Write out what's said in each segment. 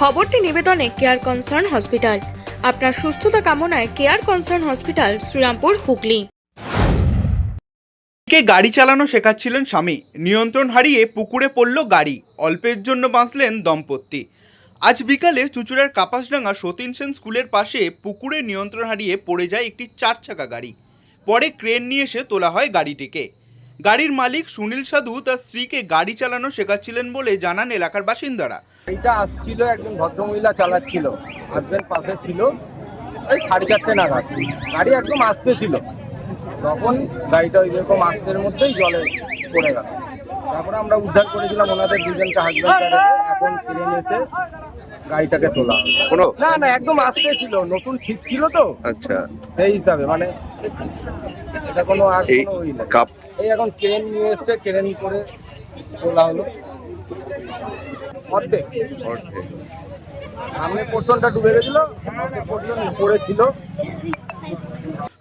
খবরটি নিবেদনে care concern hospital আপনার সুস্থতা কামনায় care concern hospital Srirampur, Hooghly. গাড়ি চালানো শেখাচ্ছিলেন স্বামী। নিয়ন্ত্রণ হারিয়ে পুকুরে পড়ল গাড়ি। অল্পের জন্য বাঁচলেন দম্পতি। আজ বিকালে চুচুড়ার কাপাসডাঙ্গা সতীন সেন স্কুলের পাশে পুকুরে নিয়ন্ত্রণ হারিয়ে পড়ে যায় একটি চার চাকা গাড়ি। পরে ক্রেন নিয়ে এসে তোলা হয় গাড়িটিকে। গাড়ির মালিক সুনীল সাধু তার স্ত্রীকে গাড়ি চালানো শেখাচ্ছিলেন বলে জানান এলাকার বাসিন্দারা। গাড়িটা আসছিল একজন ভদ্রমহিলা চালাচ্ছিল হাজবেন্ড পাশে ছিল ওই সাড়ে চারটে নাগাদ। গাড়ি একদম আসতে ছিল। তখন গাড়িটা ওই রকম আসতের মধ্যেই জলে পড়ে গেল। তারপরে আমরা উদ্ধার করেছিলাম ওনাদের দুজনকে হাজবেন্ড এখন ট্রেন এসে গাড়িটাকে তোলা। কোনো? না না একদম আসতে ছিল নতুন সিট ছিল তো। আচ্ছা। সেই হিসাবে মানে এটা কোনো আর এই কোনো কাপ এই এখন ক্রেন নিয়ে এসছে, ক্রেন করে তোলা হলো। অর্ধেক। সামনের পোর্শনটা ডুবে গেছিল পোর্শন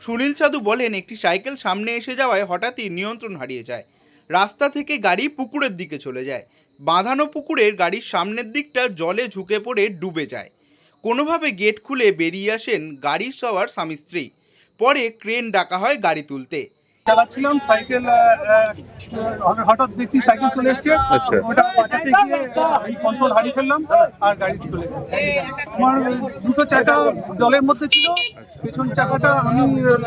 সুনীল সাধু বলেন, একটি সাইকেল সামনে এসে যাওয়ায় হঠাৎই নিয়ন্ত্রণ হারিয়ে যায়। রাস্তা থেকে গাড়ি পুকুরের দিকে চলে যায়। বাঁধানো পুকুরের গাড়ির সামনের দিকটা জলে ঝুঁকে পড়ে ডুবে যায়। কোনোভাবে গেট খুলে বেরিয়ে আসেন গাড়ির সবার স্বামী স্ত্রী। পরে ক্রেন ডাকা হয় গাড়ি তুলতে। চালাচ্ছিলাম সাইকেল হঠাৎ দেখছি সাইকেল চলে এসছে। আচ্ছা। ওটা বাঁচাতে গিয়ে এই কন্ট্রোল হারিয়ে ফেললাম আর গাড়ি চলে আমার দুটো চাকা জলের মধ্যে ছিল পেছন চাকাটা আমি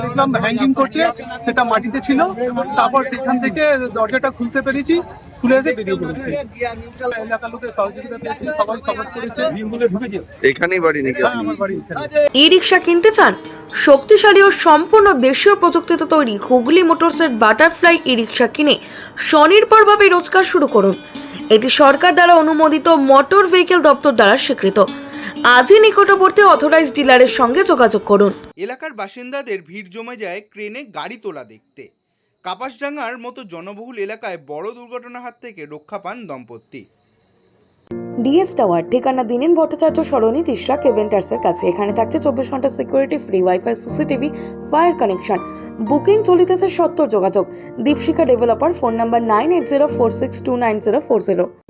দেখলাম হ্যাঙ্গিং করছে সেটা মাটিতে ছিল। তারপর সেখান থেকে দরজাটা খুলতে পেরেছি খুলে এসে বেরিয়ে পড়েছে। এলাকার লোকের সহযোগিতা পেয়েছি সবাই সাপোর্ট করেছে। এখানেই বাড়ি নাকি হ্যাঁ। ই রিক্সা কিনতে চান? শক্তিশালী ও সম্পূর্ণ দেশীয় প্রযুক্তিতে তৈরি হুগলি মোটরসের বাটারফ্লাই ই রিক্সা কিনে স্বনির্ভরভাবে রোজগার শুরু করুন। এটি সরকার দ্বারা অনুমোদিত মোটর ভেহিকেল দপ্তর দ্বারা স্বীকৃত। আজই নিকটবর্তী অথরাইজ ডিলারের সঙ্গে যোগাযোগ করুন। এলাকার বাসিন্দাদের ভিড় জমে যায় ক্রেনে গাড়ি তোলা দেখতে। কাপাসডাঙ্গার মতো জনবহুল এলাকায় বড় দুর্ঘটনার হাত থেকে রক্ষা পান দম্পতি। ডিএস টাওয়ার, ঠিকানা দিনেন ভট্টাচার্য সরণি রিসরা কেভেন্টার্সের কাছে। এখানে থাকছে চব্বিশ ঘণ্টা security free wifi CCTV fire connection booking চলিতেছে সত্তর যোগাযোগ। Dipshikha developer phone number nine eight zero four six two nine zero four zero